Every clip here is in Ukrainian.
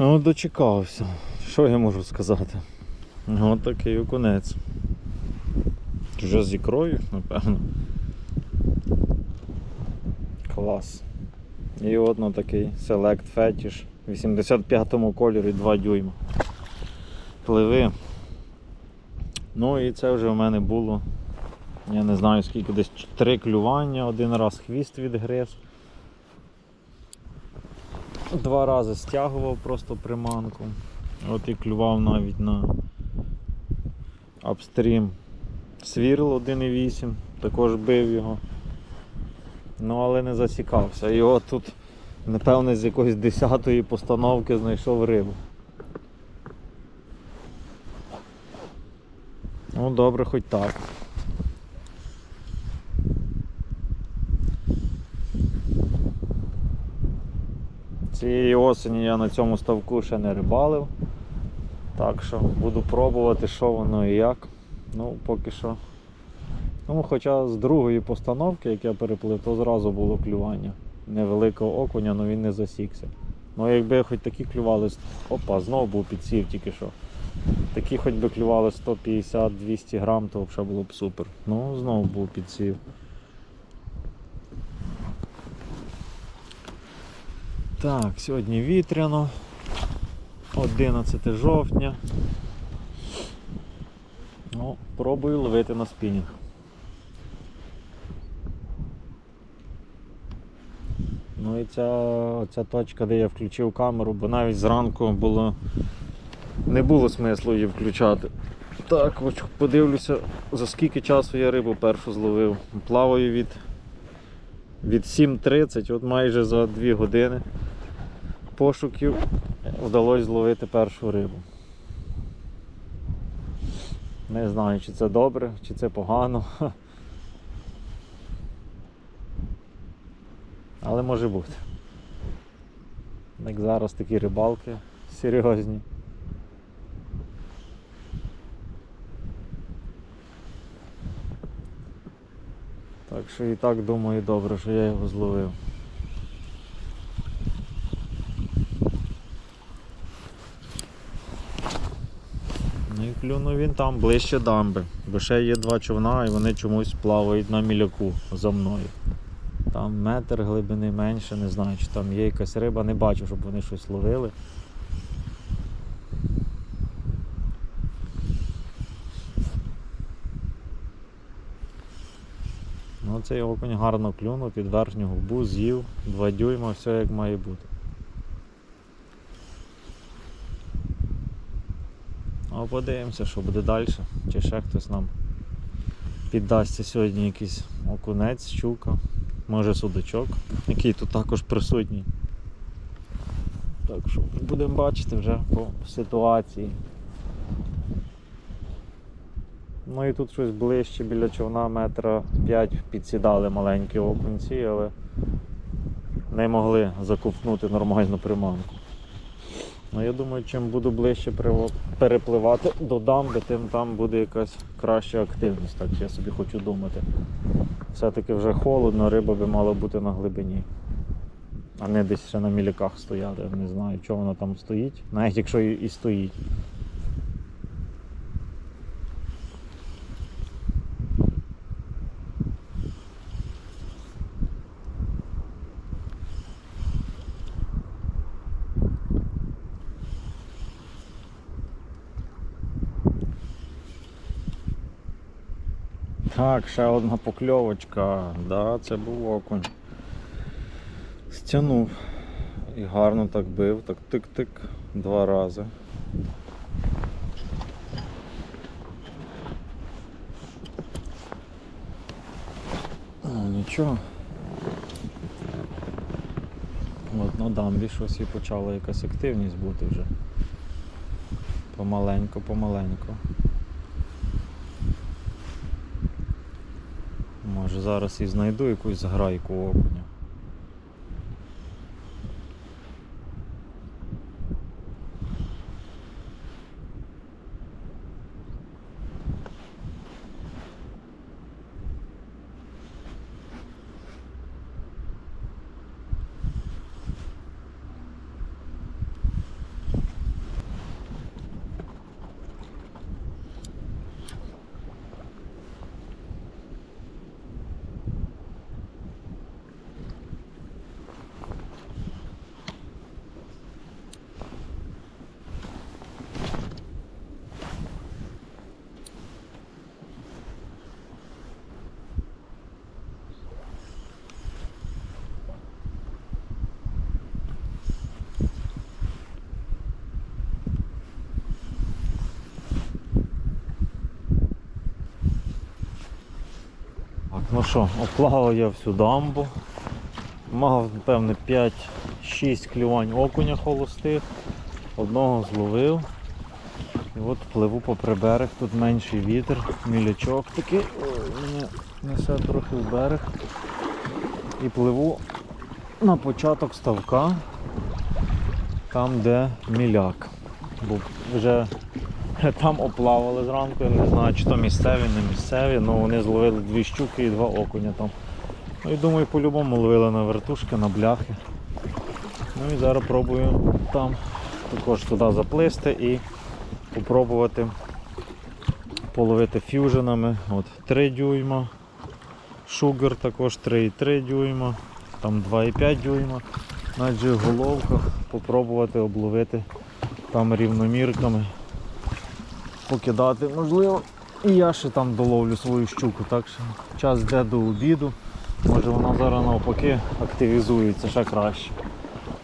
Ну, дочекався. Що я можу сказати? Ось такий окунець. Вже з ікрою, напевно. Клас. І от такий Select Fetish в 85-му кольорі 2 дюйма. Пливи. Ну і це вже в мене було. Я не знаю скільки, десь 3 клювання, один раз хвіст відгриз. Два рази стягував просто приманку. От і клював навіть на апстрім свірл 1,8, також бив його. Ну але не засікався. От тут, напевне, з якоїсь 10-ї постановки знайшов рибу. Ну добре, хоч так. Цієї осені я на цьому ставку ще не рибалив. Так що буду пробувати, що воно і як. Ну, поки що. Ну, хоча з другої постановки, як я переплив, то зразу було клювання. Невеликого окуня, але він не засікся. Ну якби хоч такі клювали, опа, знову був підсів тільки що. Такі хоч би клювали 150-200 грам, то взагалі було б супер. Ну, знову був підсів. Так, сьогодні вітряно. 11 жовтня. Ну, пробую ловити на спінінг. Ну і ця, ця точка, де я включив камеру, бо навіть зранку було не було смислу її включати. Так, ось подивлюся, за скільки часу я рибу першу зловив. Плаваю від, від 7.30, от майже за 2 години пошуків вдалося зловити першу рибу. Не знаю, чи це добре, чи це погано. Але може бути. Як зараз такі рибалки серйозні. Так що і так думаю добре, що я його зловив. Ну він там ближче дамби. Бо ще є два човна і вони чомусь плавають на міляку за мною. Там метр глибини менше, не знаю, чи там є якась риба, не бачу, щоб вони щось ловили. Ну, цей окунь гарно клюнув під верхню губу, з'їв, 2 дюйма, все як має бути. Ну, подивимося, що буде далі. Чи ще хтось нам піддасться сьогодні якийсь окунець, щука, може судачок, який тут також присутній. Так що будемо бачити вже по ситуації. Ну і тут щось ближче біля човна метра 5 підсідали маленькі окунці, але не могли закупнути нормальну приманку. Ну я думаю, чим буду ближче перепливати до дамби, тим там буде якась краща активність, так я собі хочу думати. Все-таки вже холодно, риба би мала бути на глибині. А не десь ще на міляках стояти. Не знаю, чого вона там стоїть, навіть якщо і стоїть. Так, ще одна покльовочка. Да, це був окунь. Стянув. І гарно так бив, так тик-тик два рази. О, нічого. От на дамбі щось і почала якась активність бути вже. Помаленько, помаленько. Може зараз і знайду якусь грайку окуня. Ну що, оплавав я всю дамбу. Мав, напевне, 5-6 клювань окуня холостих. Одного зловив. І от пливу по приберег, тут менший вітер, мілячок такий, мене несе трохи в берег. І пливу на початок ставка, там де міляк. Бо вже там оплавали зранку, я не знаю, чи то місцеві, не місцеві, але вони зловили дві щуки і два окуня там. Ну і думаю, по-любому ловили на вертушки, на бляхи. Ну і зараз пробую там також туди заплисти і попробувати половити фюженами. От 3 дюйма, шугар також 3,3 дюйма, там 2,5 дюйма. На головках попробувати обловити там рівномірками, покидати можливо. І я ще там доловлю свою щуку, так що час йде до обіду. Може вона зараз навпаки активізується ще краще.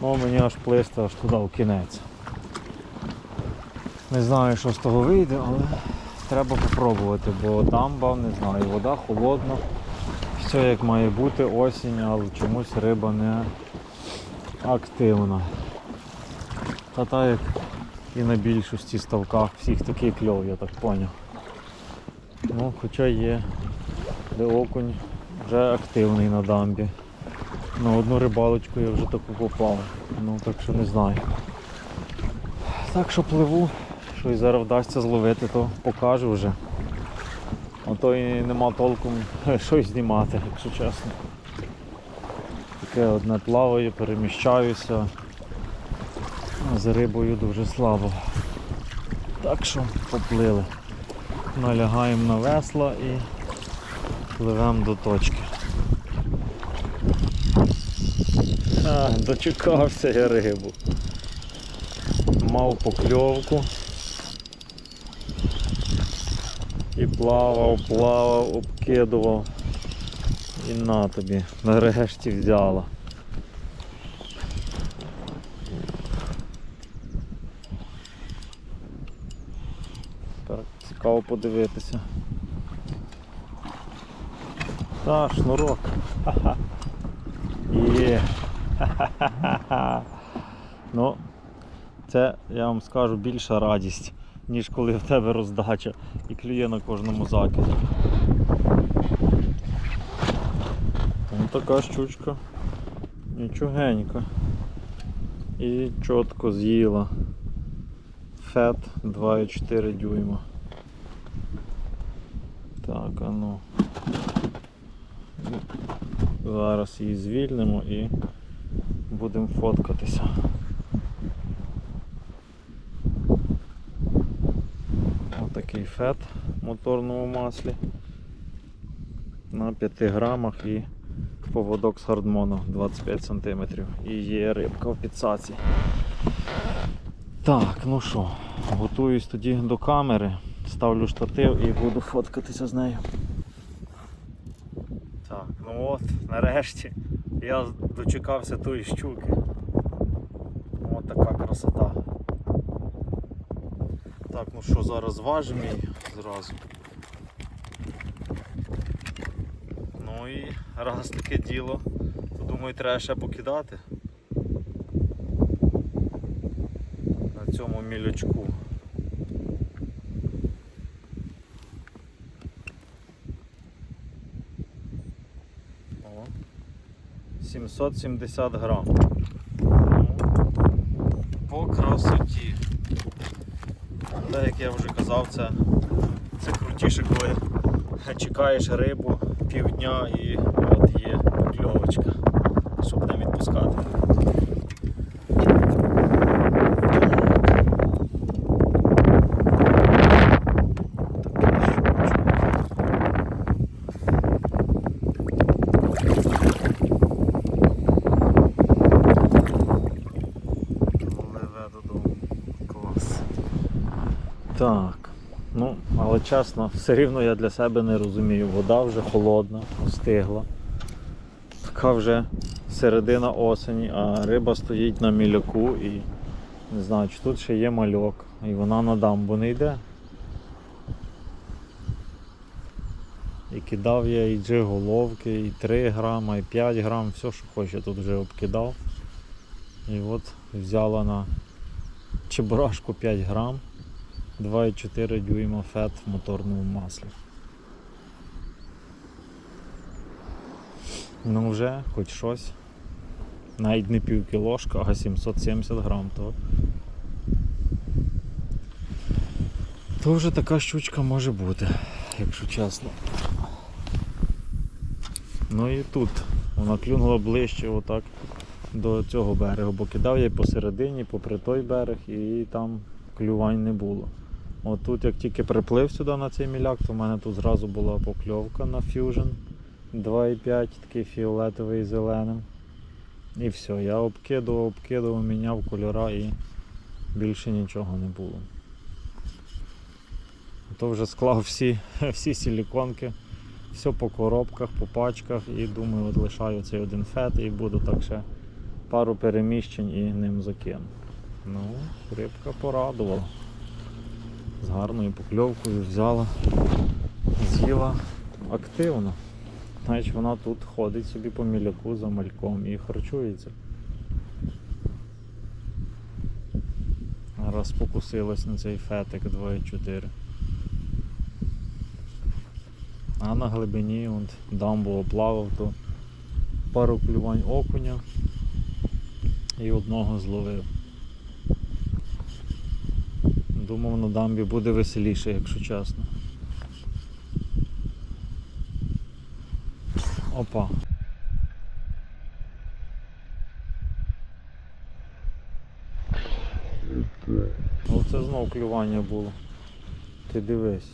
Ну мені аж плисти аж туди в кінець. Не знаю, що з того вийде, але треба попробувати, бо дамба, не знаю, вода холодна. Все як має бути, осінь, але чомусь риба не активна. Та так як і на більшості ставках всіх такий кльов, я так зрозумів. Ну, хоча є де окунь вже активний на дамбі. На одну рибалочку я вже таку попав. Ну так що не знаю. Так що пливу, що і зараз вдасться зловити, то покажу вже. А то і нема толком щось знімати, якщо чесно. Таке одне плаваю, переміщаюся. З рибою дуже слабо. Так що поплили. Налягаємо на весла і пливемо до точки. А, дочекався я рибу. Мав покльовку. І плавав, плавав, обкидував. І на тобі, нарешті взяла. Так, цікаво подивитися. Та, шнурок. Ха-ха. Є. Ха-ха-ха. Ну, це, я вам скажу, більша радість, ніж коли в тебе роздача і клює на кожному закиді. Ну така щучка. Нічогенька. І чітко з'їла. Фет 2,4 дюйма. Так, а ну. Зараз її звільнимо і будемо фоткатися. Отакий фет в моторному маслі на 5 грамах і поводок з хардмону 25 см. І є рибка в підсаці. Так, ну що, готуюсь тоді до камери, ставлю штатив і буду фоткатися з нею. Так, ну от, нарешті я дочекався тої щуки. От така красота. Так, ну що, зараз зважимо її зразу. Ну і раз таке діло, то думаю треба ще покидати. На цьому мілячку. О, 770 грам. По красоті. Так як я вже казав, це, це крутіше, коли чекаєш рибу півдня і от є покльовочка, щоб не відпускати. Такий щучок. Пливе додому. Клас. Так. Ну, але чесно, все рівно я для себе не розумію. Вода вже холодна, остигла. Така вже середина осені, а риба стоїть на міляку і не знаю, чи тут ще є мальок, і вона на дамбу не йде. І кидав я і джиголовки, і 3 грама, і 5 грам, все, що хоче, тут вже обкидав. І от взяла на чебурашку 5 грам, 2,4 дюйма фет в моторному маслі. Ну вже хоч щось. Навіть не пів кілошка, а 770 грам, то. То вже така щучка може бути, якщо чесно. Ну і тут вона клюнула ближче отак до цього берегу, бо кидав я посередині, попри той берег, і там клювань не було. От тут як тільки приплив сюди на цей міляк, то в мене тут зразу була покльовка на Fusion 2,5, такий фіолетовий з зеленим. І все, я обкидував, обкидував, міняв кольора і більше нічого не було. То вже склав всі, всі силіконки, все по коробках, по пачках і думаю, от лишаю цей один фет і буду так ще пару переміщень і ним закину. Ну, рибка порадувала. З гарною покльовкою взяла, з'їла активно. Значить вона тут ходить собі по міляку за мальком і харчується. Раз покусилась на цей фетик 2,4. А на глибині от, дамбу оплавав, то пару клювань окуня і одного зловив. Думав на дамбі буде веселіше, якщо чесно. Опа. Оце знов клювання було. Ти дивись.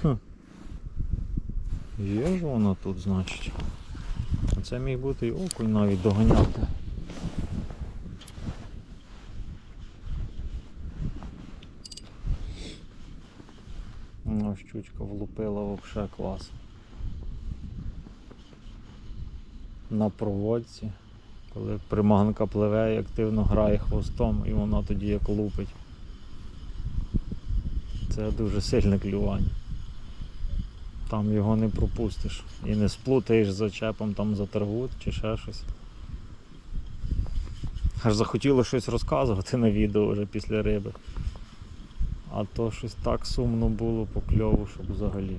Хм. Є ж вона тут, значить. Це міг бути і окунь навіть доганяти. Ну, влупила вообще клас. На проводці, коли приманка пливе і активно грає хвостом і вона тоді як лупить. Це дуже сильне клювання. Там його не пропустиш. І не сплутаєш зачепом там за тергут чи ще щось. Аж захотіло щось розказувати на відео вже після риби. А то щось так сумно було по кльову, щоб взагалі.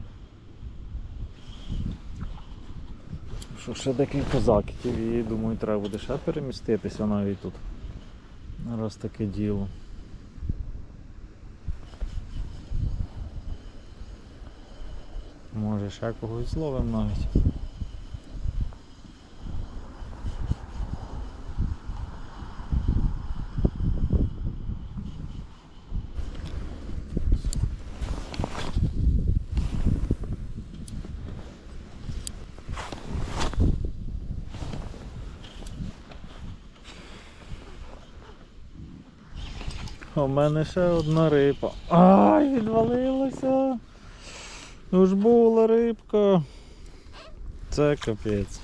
Що ще декілька закидів і думаю, треба буде ще переміститися навіть тут. Раз таке діло. Може ще когось зловим навіть. В мене ще одна риба. Ай, відвалилася. Ну ж була рибка. Це капець.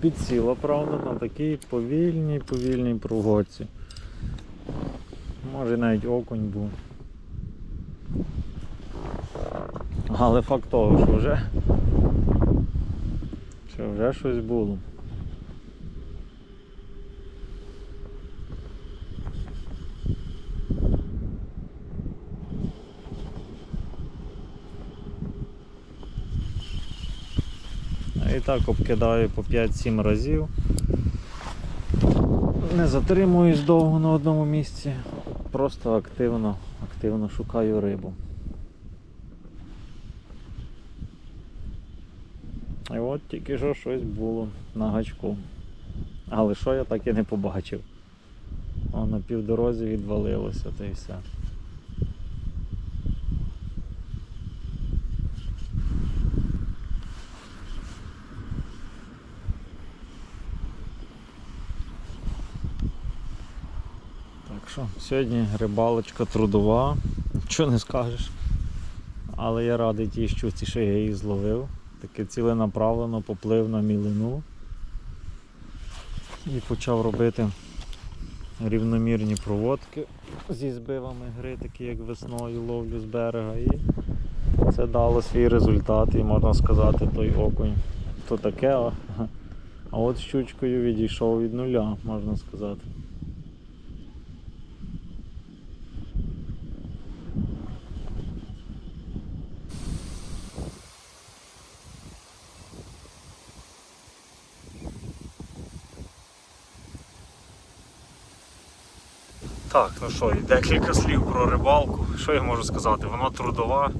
Підсіла, правда, на такій повільній, повільній проводці. Може навіть окунь був. Але факт того, що вже, що вже щось було. І так обкидаю по 5-7 разів. Не затримуюсь довго на одному місці. Просто активно, активно шукаю рибу. І от тільки що щось було на гачку. Але що я так і не побачив. О, на півдорозі відвалилося та й все. Так сьогодні рибалочка трудова, нічого не скажеш. Але я радий тій щуці, що я її зловив. Таке ціленаправлено поплив на мілину і почав робити рівномірні проводки зі збивами гри, такі як весною ловлю з берега. І це дало свій результат, і можна сказати, той окунь то таке. А от щучкою відійшов від нуля, можна сказати. Так, ну що, і декілька слів про рибалку. Що я можу сказати? Вона трудова.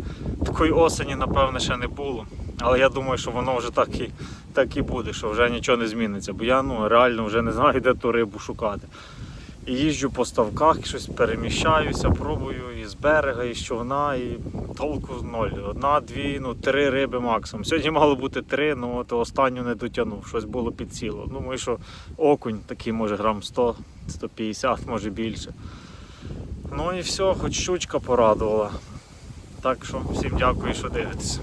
Такої осені, напевне, ще не було. Але я думаю, що воно вже так і, так і буде, що вже нічого не зміниться. Бо я ну, реально вже не знаю, де ту рибу шукати. Їжджу по ставках, щось переміщаюся, пробую і з берега, і з човна, і толку ноль. Одна, дві, ну три риби максимум. Сьогодні мало бути три, ну от останню не дотягнув, щось було підсіло. Думаю, що окунь такий може грам 100, 150, може більше. Ну і все, хоч щучка порадувала. Так що всім дякую, що дивитесь.